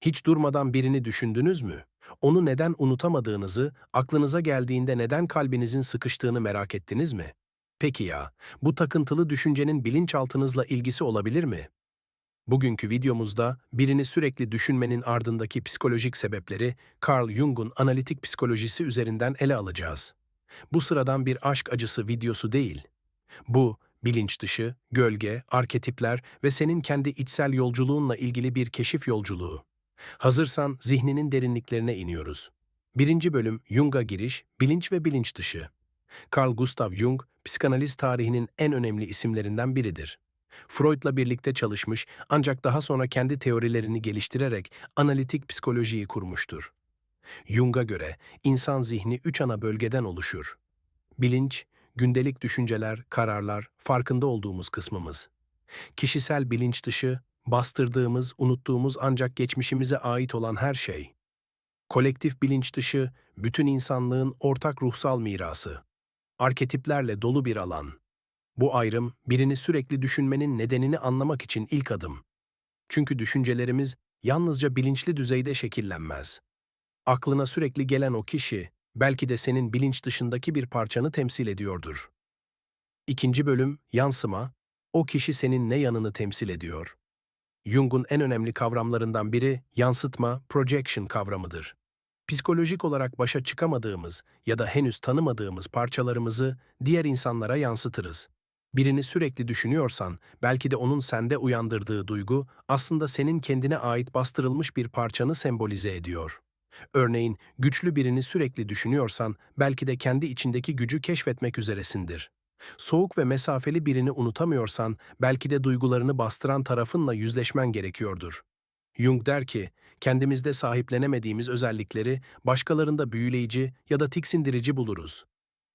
Hiç durmadan birini düşündünüz mü? Onu neden unutamadığınızı, aklınıza geldiğinde neden kalbinizin sıkıştığını merak ettiniz mi? Peki ya, bu takıntılı düşüncenin bilinçaltınızla ilgisi olabilir mi? Bugünkü videomuzda birini sürekli düşünmenin ardındaki psikolojik sebepleri Carl Jung'un analitik psikolojisi üzerinden ele alacağız. Bu sıradan bir aşk acısı videosu değil. Bu, bilinç dışı, gölge, arketipler ve senin kendi içsel yolculuğunla ilgili bir keşif yolculuğu. Hazırsan zihninin derinliklerine iniyoruz. Birinci bölüm Jung'a giriş, bilinç ve bilinç dışı. Carl Gustav Jung, psikanaliz tarihinin en önemli isimlerinden biridir. Freud'la birlikte çalışmış ancak daha sonra kendi teorilerini geliştirerek analitik psikolojiyi kurmuştur. Jung'a göre insan zihni üç ana bölgeden oluşur. Bilinç, gündelik düşünceler, kararlar, farkında olduğumuz kısmımız. Kişisel bilinç dışı, bastırdığımız, unuttuğumuz ancak geçmişimize ait olan her şey. Kolektif bilinç dışı, bütün insanlığın ortak ruhsal mirası. Arketiplerle dolu bir alan. Bu ayrım, birini sürekli düşünmenin nedenini anlamak için ilk adım. Çünkü düşüncelerimiz yalnızca bilinçli düzeyde şekillenmez. Aklına sürekli gelen o kişi, belki de senin bilinç dışındaki bir parçanı temsil ediyordur. İkinci bölüm, yansıma, o kişi senin ne yanını temsil ediyor? Jung'un en önemli kavramlarından biri yansıtma, projection kavramıdır. Psikolojik olarak başa çıkamadığımız ya da henüz tanımadığımız parçalarımızı diğer insanlara yansıtırız. Birini sürekli düşünüyorsan, belki de onun sende uyandırdığı duygu aslında senin kendine ait bastırılmış bir parçanı sembolize ediyor. Örneğin, güçlü birini sürekli düşünüyorsan, belki de kendi içindeki gücü keşfetmek üzeresindir. Soğuk ve mesafeli birini unutamıyorsan, belki de duygularını bastıran tarafınla yüzleşmen gerekiyordur. Jung der ki, kendimizde sahiplenemediğimiz özellikleri başkalarında büyüleyici ya da tiksindirici buluruz.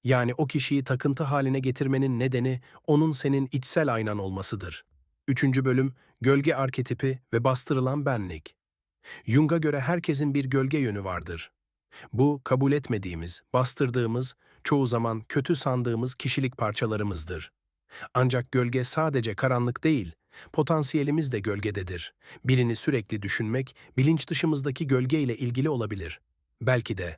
Yani o kişiyi takıntı haline getirmenin nedeni onun senin içsel aynan olmasıdır. Üçüncü bölüm, gölge arketipi ve bastırılan benlik. Jung'a göre herkesin bir gölge yönü vardır. Bu, kabul etmediğimiz, bastırdığımız, çoğu zaman kötü sandığımız kişilik parçalarımızdır. Ancak gölge sadece karanlık değil, potansiyelimiz de gölgededir. Birini sürekli düşünmek, bilinç dışımızdaki gölge ile ilgili olabilir. Belki de.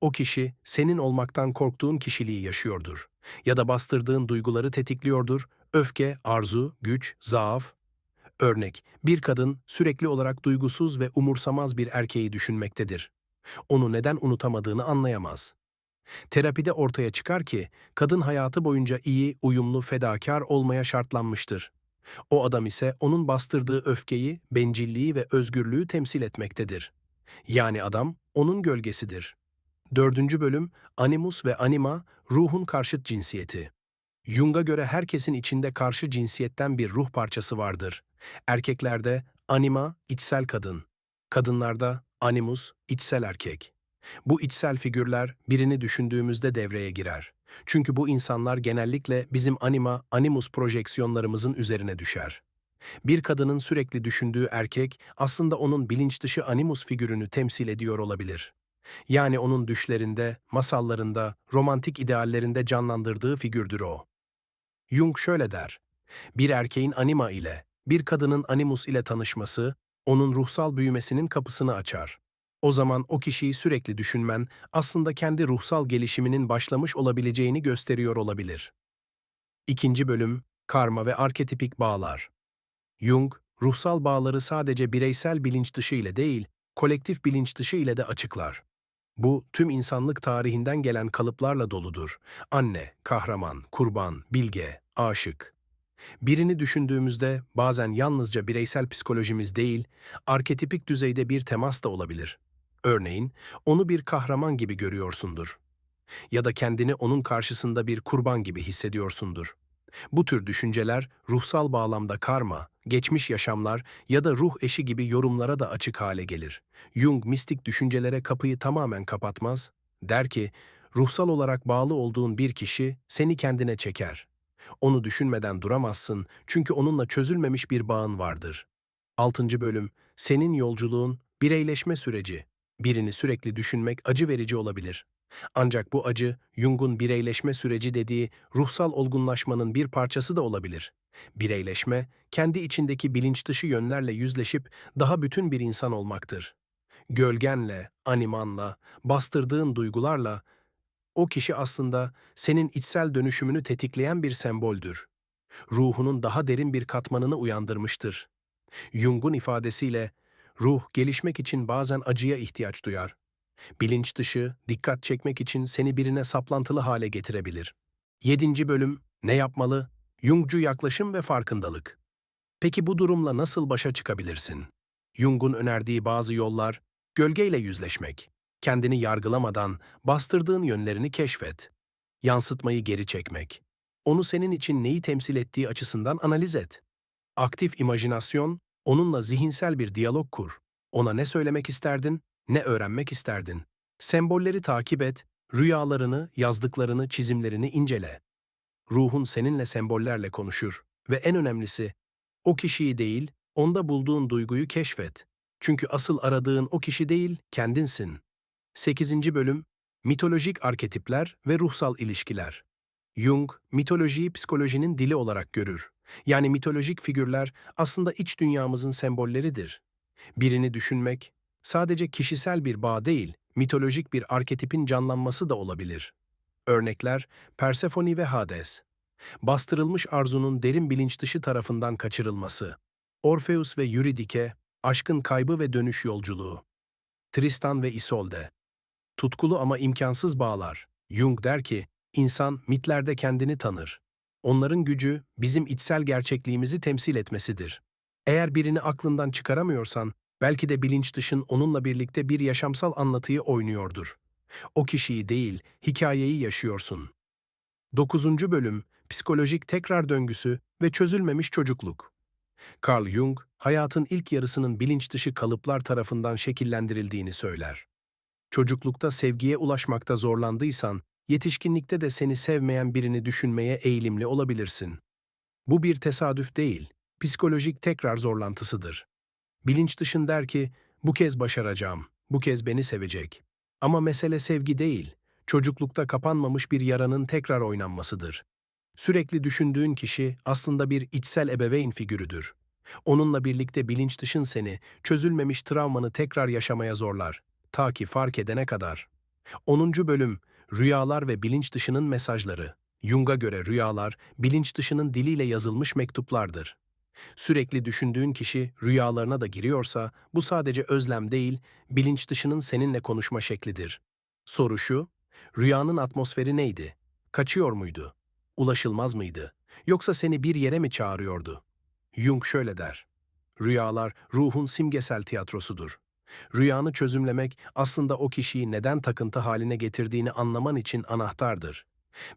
O kişi, senin olmaktan korktuğun kişiliği yaşıyordur. Ya da bastırdığın duyguları tetikliyordur, öfke, arzu, güç, zaaf. Örnek, bir kadın sürekli olarak duygusuz ve umursamaz bir erkeği düşünmektedir. Onu neden unutamadığını anlayamaz. Terapide ortaya çıkar ki, kadın hayatı boyunca iyi, uyumlu, fedakar olmaya şartlanmıştır. O adam ise onun bastırdığı öfkeyi, bencilliği ve özgürlüğü temsil etmektedir. Yani adam, onun gölgesidir. Dördüncü bölüm, animus ve anima, ruhun karşıt cinsiyeti. Jung'a göre herkesin içinde karşı cinsiyetten bir ruh parçası vardır. Erkeklerde anima, içsel kadın. Kadınlarda animus, içsel erkek. Bu içsel figürler birini düşündüğümüzde devreye girer. Çünkü bu insanlar genellikle bizim anima, animus projeksiyonlarımızın üzerine düşer. Bir kadının sürekli düşündüğü erkek aslında onun bilinç dışı animus figürünü temsil ediyor olabilir. Yani onun düşlerinde, masallarında, romantik ideallerinde canlandırdığı figürdür o. Jung şöyle der, bir erkeğin anima ile, bir kadının animus ile tanışması, onun ruhsal büyümesinin kapısını açar. O zaman o kişiyi sürekli düşünmen aslında kendi ruhsal gelişiminin başlamış olabileceğini gösteriyor olabilir. İkinci bölüm, karma ve arketipik bağlar. Jung, ruhsal bağları sadece bireysel bilinç dışı ile değil, kolektif bilinç dışı ile de açıklar. Bu, tüm insanlık tarihinden gelen kalıplarla doludur. Anne, kahraman, kurban, bilge, aşık. Birini düşündüğümüzde bazen yalnızca bireysel psikolojimiz değil, arketipik düzeyde bir temas da olabilir. Örneğin, onu bir kahraman gibi görüyorsundur. Ya da kendini onun karşısında bir kurban gibi hissediyorsundur. Bu tür düşünceler ruhsal bağlamda karma, geçmiş yaşamlar ya da ruh eşi gibi yorumlara da açık hale gelir. Jung mistik düşüncelere kapıyı tamamen kapatmaz, der ki, ruhsal olarak bağlı olduğun bir kişi seni kendine çeker. Onu düşünmeden duramazsın çünkü onunla çözülmemiş bir bağın vardır. 6. bölüm, senin yolculuğun bireyleşme süreci. Birini sürekli düşünmek acı verici olabilir. Ancak bu acı, Jung'un bireyleşme süreci dediği ruhsal olgunlaşmanın bir parçası da olabilir. Bireyleşme, kendi içindeki bilinç dışı yönlerle yüzleşip daha bütün bir insan olmaktır. Gölgenle, animanla, bastırdığın duygularla, o kişi aslında senin içsel dönüşümünü tetikleyen bir semboldür. Ruhunun daha derin bir katmanını uyandırmıştır. Jung'un ifadesiyle, ruh gelişmek için bazen acıya ihtiyaç duyar. Bilinç dışı, dikkat çekmek için seni birine saplantılı hale getirebilir. 7. bölüm Ne yapmalı? Jungcu yaklaşım ve farkındalık. Peki bu durumla nasıl başa çıkabilirsin? Jung'un önerdiği bazı yollar, gölgeyle yüzleşmek, kendini yargılamadan bastırdığın yönlerini keşfet, yansıtmayı geri çekmek, onu senin için neyi temsil ettiği açısından analiz et. Aktif imajinasyon, onunla zihinsel bir diyalog kur. Ona ne söylemek isterdin, ne öğrenmek isterdin. Sembolleri takip et, rüyalarını, yazdıklarını, çizimlerini incele. Ruhun seninle sembollerle konuşur ve en önemlisi, o kişiyi değil, onda bulduğun duyguyu keşfet. Çünkü asıl aradığın o kişi değil, kendinsin. 8. bölüm Mitolojik arketipler ve ruhsal ilişkiler. Jung, mitolojiyi psikolojinin dili olarak görür. Yani mitolojik figürler aslında iç dünyamızın sembolleridir. Birini düşünmek, sadece kişisel bir bağ değil, mitolojik bir arketipin canlanması da olabilir. Örnekler, Persefone ve Hades. Bastırılmış arzunun derin bilinç dışı tarafından kaçırılması. Orpheus ve Euridike, aşkın kaybı ve dönüş yolculuğu. Tristan ve Isolde. Tutkulu ama imkansız bağlar. Jung der ki, insan mitlerde kendini tanır. Onların gücü bizim içsel gerçekliğimizi temsil etmesidir. Eğer birini aklından çıkaramıyorsan, belki de bilinç dışın onunla birlikte bir yaşamsal anlatıyı oynuyordur. O kişiyi değil, hikayeyi yaşıyorsun. 9. bölüm Psikolojik tekrar döngüsü ve çözülmemiş çocukluk. Carl Jung, hayatın ilk yarısının bilinç dışı kalıplar tarafından şekillendirildiğini söyler. Çocuklukta sevgiye ulaşmakta zorlandıysan, yetişkinlikte de seni sevmeyen birini düşünmeye eğilimli olabilirsin. Bu bir tesadüf değil, psikolojik tekrar zorlantısıdır. Bilinç dışın der ki, bu kez başaracağım, bu kez beni sevecek. Ama mesele sevgi değil, çocuklukta kapanmamış bir yaranın tekrar oynanmasıdır. Sürekli düşündüğün kişi aslında bir içsel ebeveyn figürüdür. Onunla birlikte bilinç dışın seni, çözülmemiş travmanı tekrar yaşamaya zorlar. Ta ki fark edene kadar. 10. bölüm Rüyalar ve bilinç dışının mesajları. Jung'a göre rüyalar, bilinç dışının diliyle yazılmış mektuplardır. Sürekli düşündüğün kişi rüyalarına da giriyorsa, bu sadece özlem değil, bilinç dışının seninle konuşma şeklidir. Soru şu, rüyanın atmosferi neydi? Kaçıyor muydu? Ulaşılmaz mıydı? Yoksa seni bir yere mi çağırıyordu? Jung şöyle der, rüyalar ruhun simgesel tiyatrosudur. Rüyanı çözümlemek aslında o kişiyi neden takıntı haline getirdiğini anlaman için anahtardır.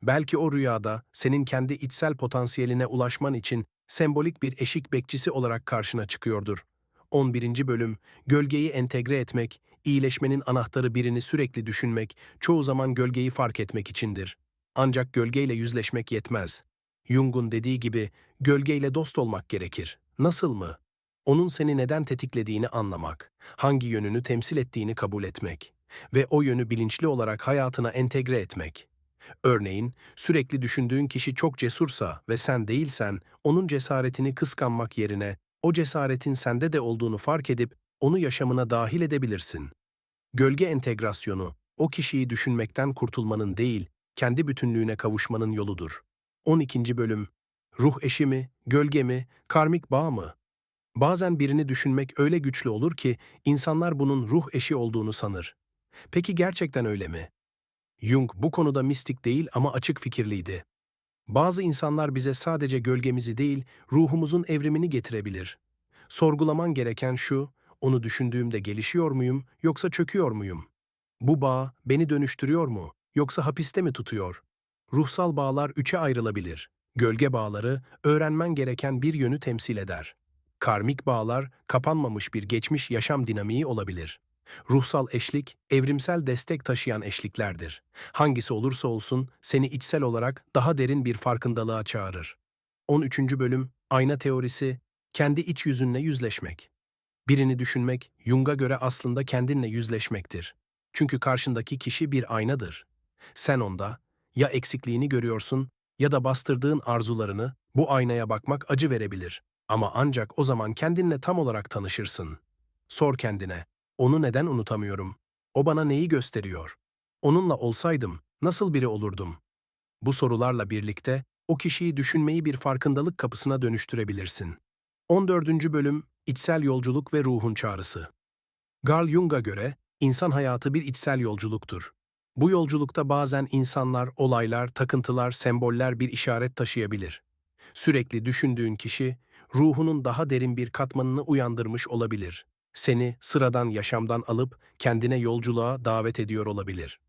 Belki o rüyada senin kendi içsel potansiyeline ulaşman için sembolik bir eşik bekçisi olarak karşına çıkıyordur. 11. bölüm Gölgeyi entegre etmek, iyileşmenin anahtarı birini sürekli düşünmek, çoğu zaman gölgeyi fark etmek içindir. Ancak gölgeyle yüzleşmek yetmez. Jung'un dediği gibi gölgeyle dost olmak gerekir. Nasıl mı? Onun seni neden tetiklediğini anlamak, hangi yönünü temsil ettiğini kabul etmek ve o yönü bilinçli olarak hayatına entegre etmek. Örneğin, sürekli düşündüğün kişi çok cesursa ve sen değilsen, onun cesaretini kıskanmak yerine o cesaretin sende de olduğunu fark edip onu yaşamına dahil edebilirsin. Gölge entegrasyonu, o kişiyi düşünmekten kurtulmanın değil, kendi bütünlüğüne kavuşmanın yoludur. 12. bölüm Ruh eşi mi, gölge mi, karmik bağ mı? Bazen birini düşünmek öyle güçlü olur ki insanlar bunun ruh eşi olduğunu sanır. Peki gerçekten öyle mi? Jung bu konuda mistik değil ama açık fikirliydi. Bazı insanlar bize sadece gölgemizi değil, ruhumuzun evrimini getirebilir. Sorgulaman gereken şu, onu düşündüğümde gelişiyor muyum yoksa çöküyor muyum? Bu bağ beni dönüştürüyor mu yoksa hapiste mi tutuyor? Ruhsal bağlar üçe ayrılabilir. Gölge bağları öğrenmen gereken bir yönü temsil eder. Karmik bağlar kapanmamış bir geçmiş yaşam dinamiği olabilir. Ruhsal eşlik, evrimsel destek taşıyan eşliklerdir. Hangisi olursa olsun seni içsel olarak daha derin bir farkındalığa çağırır. 13. bölüm Ayna teorisi, kendi iç yüzünle yüzleşmek. Birini düşünmek, Jung'a göre aslında kendinle yüzleşmektir. Çünkü karşındaki kişi bir aynadır. Sen onda ya eksikliğini görüyorsun ya da bastırdığın arzularını bu aynaya bakmak acı verebilir. Ama ancak o zaman kendinle tam olarak tanışırsın. Sor kendine, onu neden unutamıyorum? O bana neyi gösteriyor? Onunla olsaydım nasıl biri olurdum? Bu sorularla birlikte o kişiyi düşünmeyi bir farkındalık kapısına dönüştürebilirsin. 14. Bölüm İçsel Yolculuk ve Ruhun Çağrısı Carl Jung'a göre insan hayatı bir içsel yolculuktur. Bu yolculukta bazen insanlar, olaylar, takıntılar, semboller bir işaret taşıyabilir. Sürekli düşündüğün kişi, ruhunun daha derin bir katmanını uyandırmış olabilir. Seni sıradan yaşamdan alıp kendine yolculuğa davet ediyor olabilir.